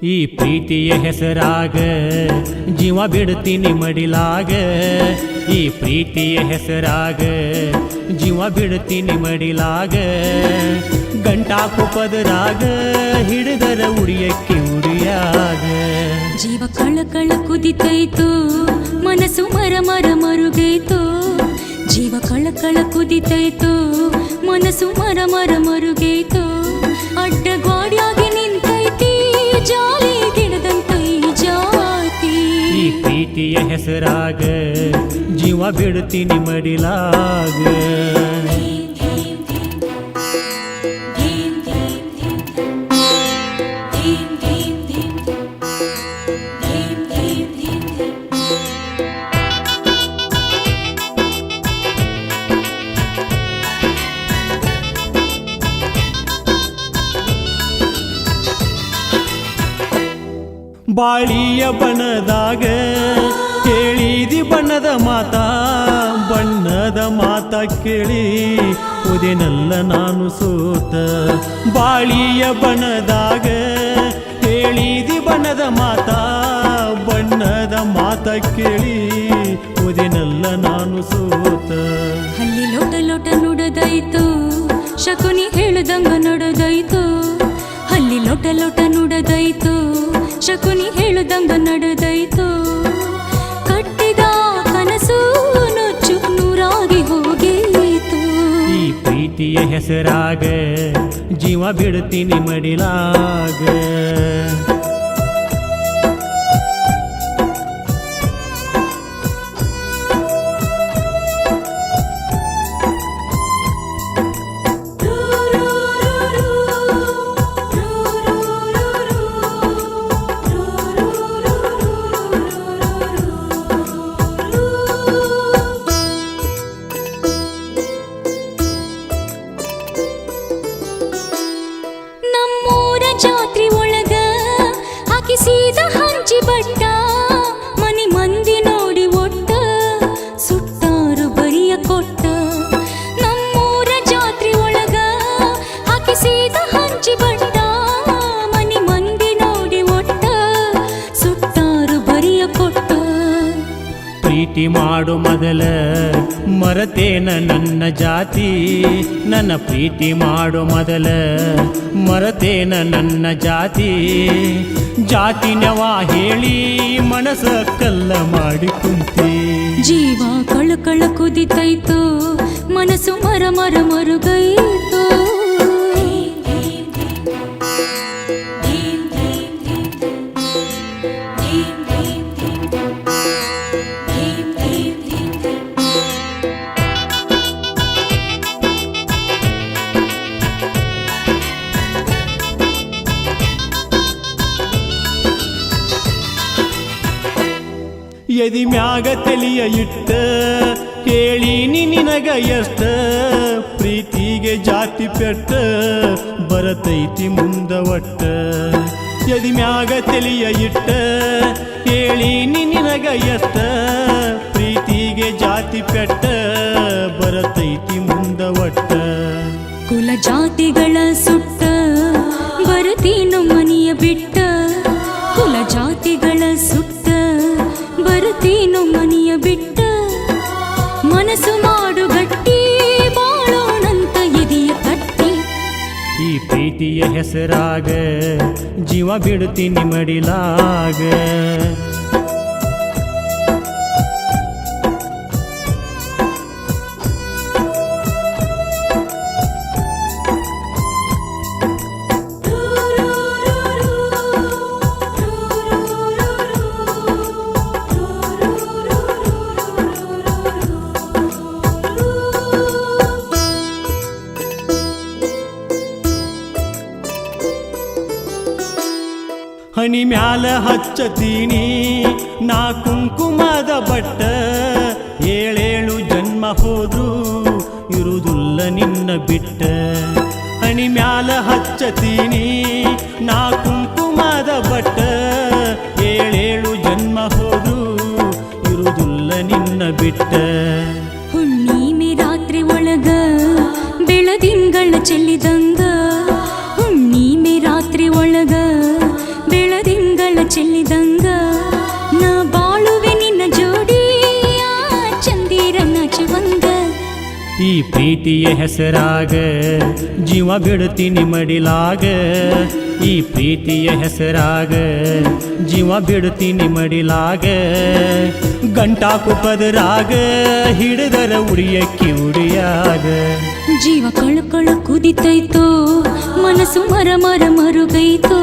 ಪ್ರೀತಿಯ ಹೆಸರಾಗ ಜೀವ ಬಿಡ್ತೀನಿ ಮಡಿಲಾಗ. ಈ ಪ್ರೀತಿಯ ಹೆಸರಾಗ ಜೀವ ಬಿಡ್ತೀನಿ ಮಡಿಲಾಗ. ಗಂಟಾ ಪದರಾಗ ಹಿಡಿದರ ಉಡಿಯಕ್ಕೆ ಉಡಿಯಾಗ ಜೀವ ಕಳ ಕಳ ಕುದಿತೈತು, ಮನಸ್ಸು ಮರ ಮರ ಮರುಗೈತು. ಜೀವ ಕಳ ಕಳ ಕುದಿತೈತು, ಮನಸ್ಸು ಮರ ಮರ ಮರುಗೈತು. ಹೆಸರಾಗ ಜೀವ ಬಿಡ್ತೀನಿ ಮಡಿಲಾಗ ಬಾಳಿಯ ಬಣ್ಣದಾಗ ಕೇಳಿ, ಉದೇನಲ್ಲ ನಾನು ಸೋತ, ಬಾಳಿಯ ಬಣದಾಗ ಹೇಳಿದಿ ಬಣದ ಮಾತ, ಬಣ್ಣದ ಮಾತ ಕೇಳಿ, ಉದೇನಲ್ಲ ನಾನು ಸೋತ. ಅಲ್ಲಿ ಲೋಟ ಲೋಟ ನುಡದೈತು ಶಕುನಿ ಹೇಳದಂಗ ನಡೆದೈತು ಅಲ್ಲಿ ಲೋಟ ಲೋಟ ನುಡದಾಯ್ತು, ಶಕುನಿ ಹೇಳದಂಗ ನಡೆದಾಯಿತು. ಕಟ್ಟಿದ ಕನಸು ಪ್ರೀತಿಯ ಹೆಸರಾಗ ಜೀವ ಬಿಡ್ತೀನಿ ಮಡಿಲಾಗ. ಪ್ರೀತಿ ಮಾಡು ಮೊದಲ. ಮರತೇನ ನನ್ನ ಜಾತಿ? ನನ್ನ ಪ್ರೀತಿ ಮಾಡು ಮೊದಲ. ಮರತೇನ ನನ್ನ ಜಾತಿ? ಜಾತಿನವ ಹೇಳಿ ಮನಸ ಕಲ್ಲ ಮಾಡಿ ಕುಂತಿ. ಜೀವ ಕಳ ಕಳ ಕುದಿತೈತು. ಮನಸ್ಸು ಮರ ಮರ ಮರುಗೈತು. ಎದಿ ಮ್ಯಾಗ ತಲಿಯ ಇಟ್ಟ, ಕೇಳೀನಿ ನಿನಗ ಎಷ್ಟ, ಪ್ರೀತಿಗೆ ಜಾತಿ ಪೆಟ್ಟ, ಬರತೈತಿ ಮುಂದ ಒಟ್ಟ. ಎದಿ ಮ್ಯಾಗ ತಲಿಯ ಇಟ್ಟ, ಕೇಳೀನಿ ನಿನಗ ಎಷ್ಟ, ಪ್ರೀತಿಗೆ ಜಾತಿ ಪೆಟ್ಟ, ಬರತೈತಿ ಮುಂದ ಒಟ್ಟ. ಕುಲ ಜಾತಿಗಳ ಸುಟ್ಟ, ಬರತೀನು ಮನೆಯ ಬಿಟ್ಟ. ಕುಲ ಜಾತಿಗಳ ಸುಟ್ಟ ಬರುತ್ತೀನು ಮನೆಯ ಬಿಟ್ಟ ಮನಸ್ಸು ಮಾಡು ಗಟ್ಟಿ, ಬಾಳೋಣಂತ ಎದೆಯ ಕಟ್ಟಿ. ಈ ಪ್ರೀತಿಯ ಹೆಸರಾಗ, ಜೀವ ಬಿಡುತ್ತೀನಿ ಮಡಿಲಾಗ ಹನಿ ಮ್ಯಾಲ ಹಚ್ಚತೀನಿ. ನಾ ಕುಂಕುಮದ ಬಟ್ಟ ಏಳೇಳು ಜನ್ಮ ಹೋದ್ರು, ಇರುದುಲ್ಲ ನಿನ್ನ ಬಿಟ್ಟ. ಹನಿ ಮ್ಯಾಲ ಹಚ್ಚತೀನಿ. ನಾ ಕುಂಕುಮದ ಬಟ್ಟ ಏಳೇಳು ಜನ್ಮ ಹೋದ್ರು, ಇರುದುಲ್ಲ ನಿನ್ನ ಬಿಟ್ಟ. ಹುಣ್ಣಿಮೆ ರಾತ್ರಿ ಒಳಗ ಬೆಳದಿಂಗಳ ಚೆಲ್ಲಿದಂಗ ಗಳ ಚೆಲ್ಲಿದಂಗ ನಾ ಬಾಳುವೆ ನಿನ್ನ ಜೋಡಿ ಚಂದಿರ ನಾಚವಂಗ ಈ ಪ್ರೀತಿಯ ಹೆಸರಾಗ ಜೀವ ಬಿಡುತ್ತೀನಿ ಮಡಿಲಾಗ ಈ ಪ್ರೀತಿಯ ಹೆಸರಾಗ ಜೀವ ಬಿಡುತ್ತೀನಿ ಮಡಿಲಾಗ ಗಂಟಾಕು ಕುಪದರಾಗ ಹಿಡಿದರ ಉಡಿಯ ಕಿವುಡಿಯಾಗ ಜೀವ ಕಳುಕೊಳ್ಳು ಕುದಿತೈತೋ ಮನಸ್ಸು ಮರ ಮರ ಮರುಗೈತೋ.